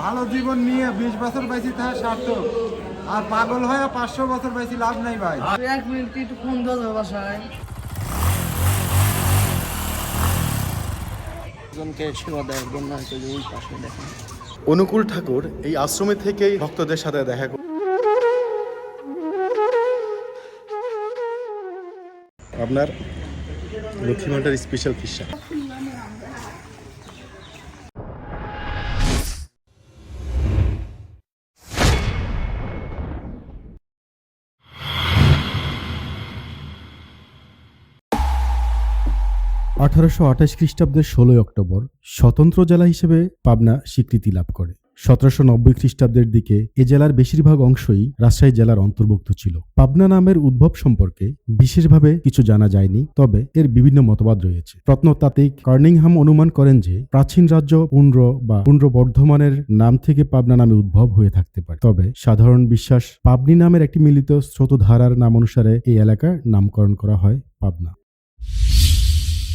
ভালো জীবন নিয়ে বিশ বছর পাইছি তাহা সার্থক। আর পাগল হয়ে পাঁচশো বছর পাইছি লাভ নাই ভাই। এক মিনিট একটু ফোন দাও তো বাসায়। একজনকে সেবা দেওয়ার জন্য হয়তো যে পাশে দেখেন অনুকূল ঠাকুর এই আশ্রমে থেকেই ভক্তদের সাথে দেখা আপনার লক্ষ্মীমাটার স্পেশাল ফিশা আঠারোশো আঠাশ খ্রিস্টাব্দের ষোলোই অক্টোবর স্বতন্ত্র জেলা হিসেবে পাবনা স্বীকৃতি লাভ করে। সতেরোশো নব্বই খ্রিস্টাব্দের দিকে এ জেলার বেশিরভাগ অংশই রাজশাহী জেলার অন্তর্ভুক্ত ছিল। পাবনা নামের উদ্ভব সম্পর্কে বিশেষভাবে কিছু জানা যায়নি, তবে এর বিভিন্ন মতবাদ রয়েছে। প্রত্নতাত্ত্বিক কার্নিংহাম অনুমান করেন যে, প্রাচীন রাজ্য পুন্ড্র বা পুন্ড্র বর্ধমানের নাম থেকে পাবনা নামে উদ্ভব হয়ে থাকতে পারে। তবে সাধারণ বিশ্বাস পাবনি নামের একটি মিলিত স্রোতধারার নাম অনুসারে এই এলাকার নামকরণ করা হয় পাবনা।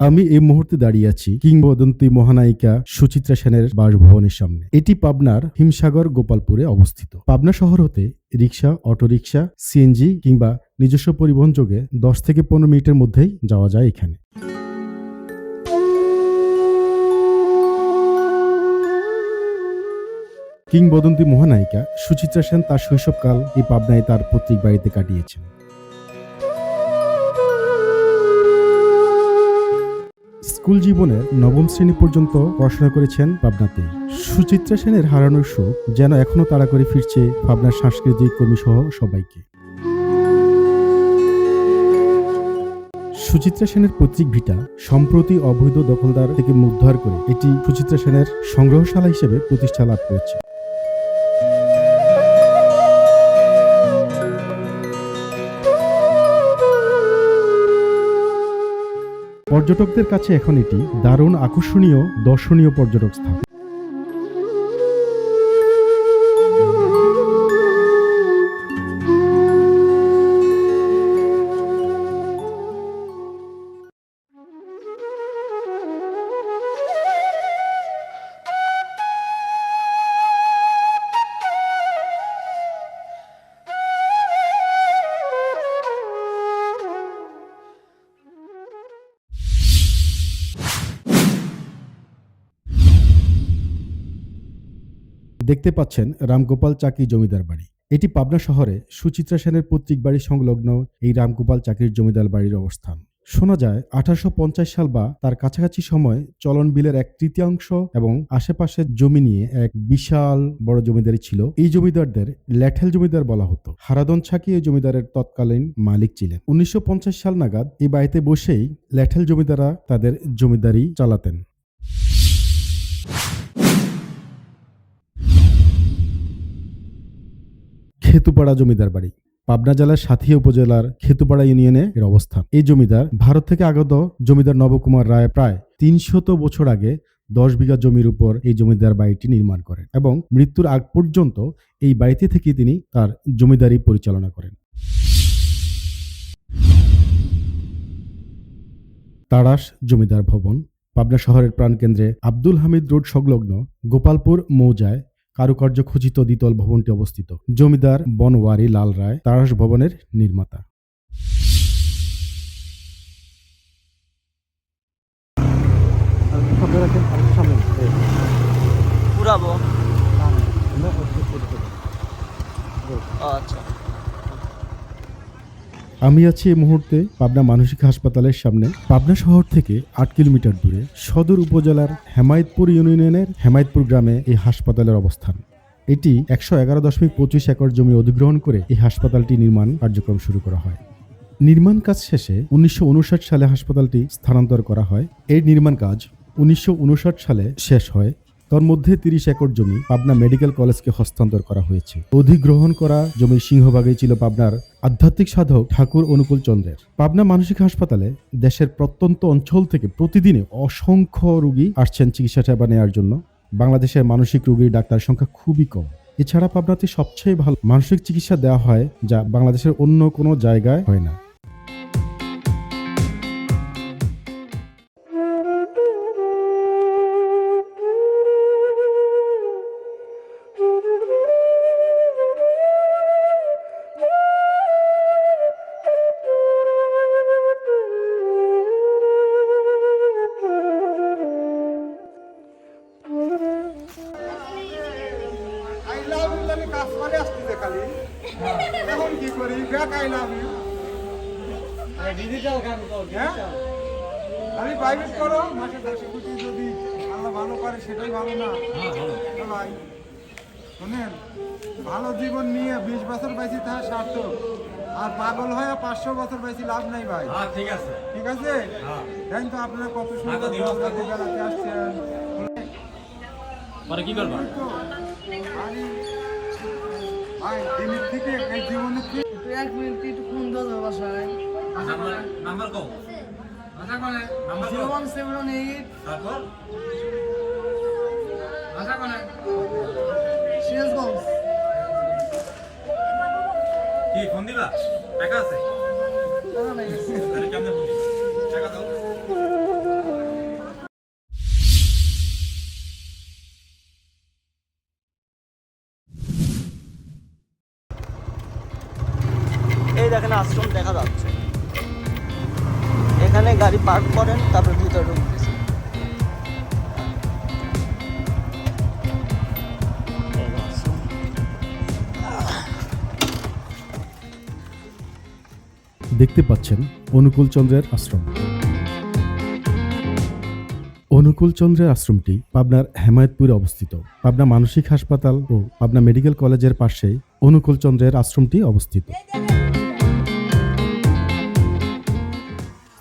আমি এই মুহূর্তে দাঁড়িয়ে আছি কিংবদন্তি মহানায়িকা সুচিত্রা সেনের বাসভবনের সামনে। এটি পাবনার হিমসাগর গোপালপুরে অবস্থিত। পাবনা শহর হতে রিক্সা অটোরিকশা, সিএনজি কিংবা নিজস্ব পরিবহন যোগে দশ থেকে পনেরো মিনিটের মধ্যেই যাওয়া যায় এখানে। কিংবদন্তি মহানায়িকা সুচিত্রা সেন তার শৈশবকাল এই পাবনায় তার পৈতৃক বাড়িতে কাটিয়েছেন। স্কুল জীবনের নবম শ্রেণি পর্যন্ত পড়াশোনা করেছেন পাবনাতে সুচিত্রা সেনের হারানোর শোক যেন এখনও তাড়া করে ফিরছে পাবনার সাংস্কৃতিক কর্মী সহ সবাইকে। সুচিত্রা সেনের পৈতৃক ভিটা সম্প্রতি অবৈধ দখলদার থেকে উদ্ধার করে এটি সুচিত্রা সেনের সংগ্রহশালা হিসেবে প্রতিষ্ঠা লাভ করেছে। পর্যটকদের কাছে এখন এটি দারুণ আকর্ষণীয় দর্শনীয় পর্যটক স্থান। দেখতে পাচ্ছেন রামগোপাল চাকি জমিদার বাড়ি। এটি পাবনা শহরে সুচিত্রা সেনের পৈতৃক বাড়ি সংলগ্ন এই রামগোপাল চাকির জমিদার বাড়ির অবস্থান। শোনা যায়, আঠারোশো সাল বা তার কাছাকাছি সময় চলন বিলের এক তৃতীয়াংশ এবং আশেপাশের জমি নিয়ে এক বিশাল বড় জমিদারি ছিল। এই জমিদারদের ল্যাঠেল জমিদার বলা হতো। হারাদন ছাকি এই জমিদারের তৎকালীন মালিক ছিলেন। উনিশশো পঞ্চাশ সাল নাগাদ এই বাড়িতে বসেই ল্যাঠেল জমিদাররা তাদের জমিদারি চালাতেন। খেতুপাড়া জমিদার বাড়ি। পাবনা জেলার সাথী উপজেলার খেতুপাড়া ইউনিয়নে এর অবস্থান। এই জমিদার ভারত থেকে আগত জমিদার নবকুমার রায় প্রায় তিনশত বছর আগে দশ বিঘা জমির উপর এই জমিদার বাড়িটি নির্মাণ করেন এবং মৃত্যুর আগ পর্যন্ত এই বাড়িতে থেকে তিনি তার জমিদারি পরিচালনা করেন। তারাস জমিদার ভবন, পাবনা শহরের প্রাণকেন্দ্রে আব্দুল হামিদ রোড সংলগ্ন গোপালপুর মৌজায় কারুকার্য খচিত দ্বিতল ভবনটি অবস্থিত। জমিদার বনওয়ারি লাল রায় তারাস ভবনের নির্মাতা। পুরাবো। আচ্ছা। আমি আছি এই মুহূর্তে পাবনা মানসিক হাসপাতালের সামনে। পাবনা শহর থেকে আট কিলোমিটার দূরে সদর উপজেলার হেমায়তপুর ইউনিয়নের হেমায়তপুর গ্রামে এই হাসপাতালের অবস্থান। এটি একশো এগারো দশমিক পঁচিশ একর জমি অধিগ্রহণ করে এই হাসপাতালটি নির্মাণ কার্যক্রম শুরু করা হয়। নির্মাণ কাজ শেষে উনিশশো উনষাট সালে হাসপাতালটি স্থানান্তর করা হয়। এর নির্মাণ কাজ উনিশশো উনষাট সালে শেষ হয়। তন্মধ্যে তিরিশ একর জমি পাবনা মেডিকেল কলেজকে হস্তান্তর করা হয়েছে। অধিগ্রহণ করা জমির সিংহভাগই ছিল পাবনার আধ্যাত্মিক সাধক ঠাকুর অনুকূল চন্দ্রের। পাবনা মানসিক হাসপাতালে দেশের প্রত্যন্ত অঞ্চল থেকে প্রতিদিনে অসংখ্য রোগী আসছেন চিকিৎসা সেবা নেওয়ার জন্য। বাংলাদেশের মানসিক রোগীর ডাক্তার সংখ্যা খুবই কম। এছাড়া পাবনাতে সবচেয়ে ভালো মানসিক চিকিৎসা দেওয়া হয় যা বাংলাদেশের অন্য কোনো জায়গায় হয় না। আসতেছে খালি এখন কি করি? Back I love you. হ্যাঁ? আমি প্রাইভেট করো মাসে দশ কোটি যদি আল্লাহ ভালো করে সেটাই ভালো না। হ্যাঁ ভাই শোনেন ভালো জীবন নিয়ে বিশ বছর পাইছি তাহা সার্থক। আর পাগল হয়ে পাঁচশো বছর পাইছি লাভ নাই ভাই। হ্যাঁ ঠিক আছে। ঠিক আছে? জানেন তো আপনারা কত সুন্দর বেড়াতে আসছেন। পরে কি করবা? এক মিনিট একটু ফোন দাও তো বাসায়। নাম্বার নাম্বার কও? আশা করে নাম্বার জিরো কও ওয়ান সেভেন এইট তারপর? আশা করে সিরাজগঞ্জ। কি ফোন দিবা? টাকা আছে? এই দেখেন আশ্রম দেখা যাচ্ছে। এখানে গাড়ি পার্ক করেন, তারপর ভিতরে ঢুকতেছে। দেখতে পাচ্ছেন অনুকূল চন্দ্রের আশ্রম। অনুকূল চন্দ্রের আশ্রমটি পাবনার হেমায়তপুরে অবস্থিত। পাবনা মানসিক হাসপাতাল ও পাবনা মেডিকেল কলেজের পাশে অনুকূল চন্দ্রের আশ্রমটি অবস্থিত।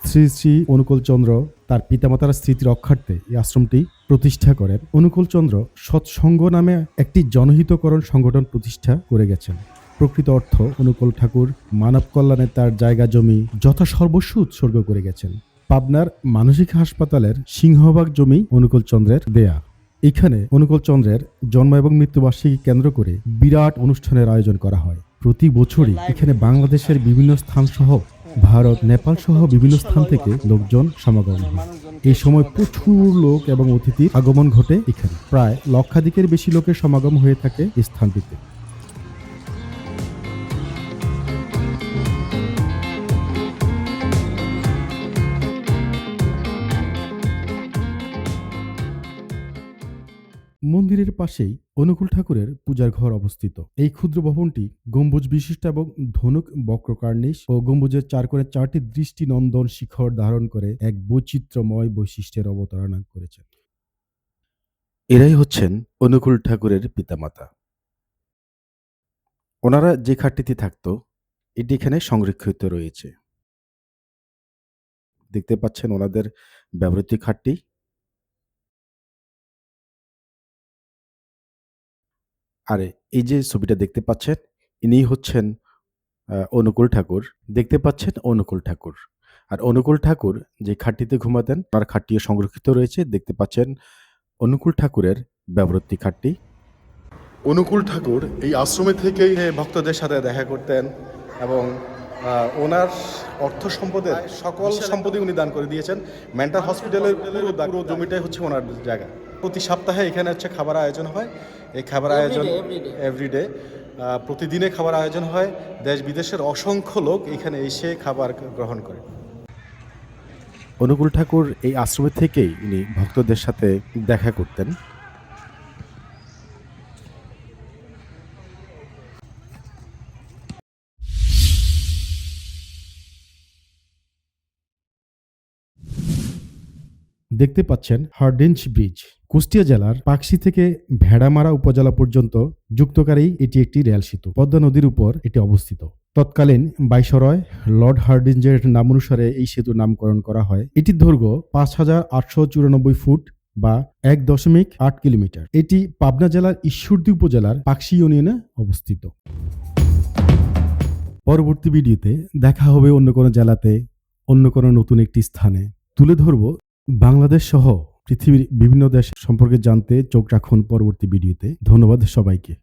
শ্রী শ্রী অনুকূল চন্দ্র তার পিতামাতার স্মৃতি রক্ষার্থে এই আশ্রমটি প্রতিষ্ঠা করেন। অনুকূল চন্দ্র সৎসঙ্গ নামে একটি জনহিতকরণ সংগঠন প্রতিষ্ঠা করে গেছেন। প্রকৃত অর্থ অনুকূল ঠাকুর মানব কল্যাণে তার জায়গা জমি যথাসর্বস্ব উৎসর্গ করে গেছেন। পাবনার মানসিক হাসপাতালের সিংহভাগ জমি অনুকূল চন্দ্রের দেয়া। এখানে অনুকূল চন্দ্রের জন্ম এবং মৃত্যুবার্ষিকী কেন্দ্র করে বিরাট অনুষ্ঠানের আয়োজন করা হয়। প্রতি বছরই এখানে বাংলাদেশের বিভিন্ন স্থান সহ ভারত, নেপাল সহ বিভিন্ন স্থান থেকে লোকজন সমাগম হয়। এই সময় প্রচুর লোক এবং অতিথির আগমন ঘটে এখানে। প্রায় লক্ষাধিকের বেশি লোকের সমাগম হয়ে থাকে স্থানটিতে। মন্দিরের পাশেই অনুকূল ঠাকুরের পূজার ঘর অবস্থিত। এই ক্ষুদ্র ভবনটি গম্বুজ বিশিষ্ট এবং ধনুক বক্রকার্নিশ ও গম্বুজের চার করে চারটি দৃষ্টি নন্দন শিখর ধারণ করে এক বৈচিত্র্যময় বৈশিষ্ট্যের অবতারণা করেছেন। এরাই হচ্ছেন অনুকূল ঠাকুরের পিতামাতা। ওনারা যে খাটটিতে থাকতো, এটি এখানে সংরক্ষিত রয়েছে। দেখতে পাচ্ছেন ওনাদের ব্যবহৃত খাটটি। আর এই যে ছবিটা দেখতে পাচ্ছেন ইনি হচ্ছেন অনুকূল ঠাকুর। দেখতে পাচ্ছেন অনুকূল ঠাকুর। আর অনুকূল ঠাকুর যে খাটটিতে ঘুমাতেন তার খাটটিও সংরক্ষিত রয়েছে। দেখতে পাচ্ছেন অনুকূল ঠাকুরের ব্যবহৃত খাটটি। অনুকূল ঠাকুর এই আশ্রমে থেকেই ভক্তদের সাথে দেখা করতেন এবং ওনার অর্থ সম্পদের সকল সম্পত্তি উনি দান করে দিয়েছেন। মেন্টাল হসপিটালের পুরো জমিটাই হচ্ছে ওনার জায়গা। প্রতি সপ্তাহে এখানে হচ্ছে খাবার আয়োজন হয়। এই খাবার আয়োজন. এভরিডে প্রতিদিনে খাবার আয়োজন হয়। দেশ বিদেশের অসংখ্য লোক এখানে এসে খাবার গ্রহণ করে। অনুকূল ঠাকুর এই আশ্রমে থেকেই উনি ভক্তদের সাথে দেখা করতেন। দেখতে পাচ্ছেন হার্ডিঞ্চ ব্রিজ। কুষ্টিয়া জেলার পাকশি থেকে ভেড়ামারা উপজেলা পর্যন্ত যুক্তকারী এটি একটি রেল সেতু। পদ্মা নদীর উপর এটি অবস্থিত। তৎকালীন বাইসরয় লর্ড হার্ডিঞ্জের নাম অনুসারে এই সেতুর নামকরণ করা হয়। এটির দৈর্ঘ্য পাঁচ হাজার আটশো চুরানব্বই ফুট বা এক দশমিক আট কিলোমিটার। এটি পাবনা জেলার ঈশ্বরদী উপজেলার পাকশি ইউনিয়নে অবস্থিত। পরবর্তী ভিডিওতে দেখা হবে অন্য কোনো জেলাতে, অন্য কোনো নতুন একটি স্থানে। তুলে ধরব বাংলাদেশ সহ পৃথিবীর বিভিন্ন দেশ সম্পর্কে জানতে চোখ রাখুন পরবর্তী ভিডিওতে। ধন্যবাদ সবাইকে।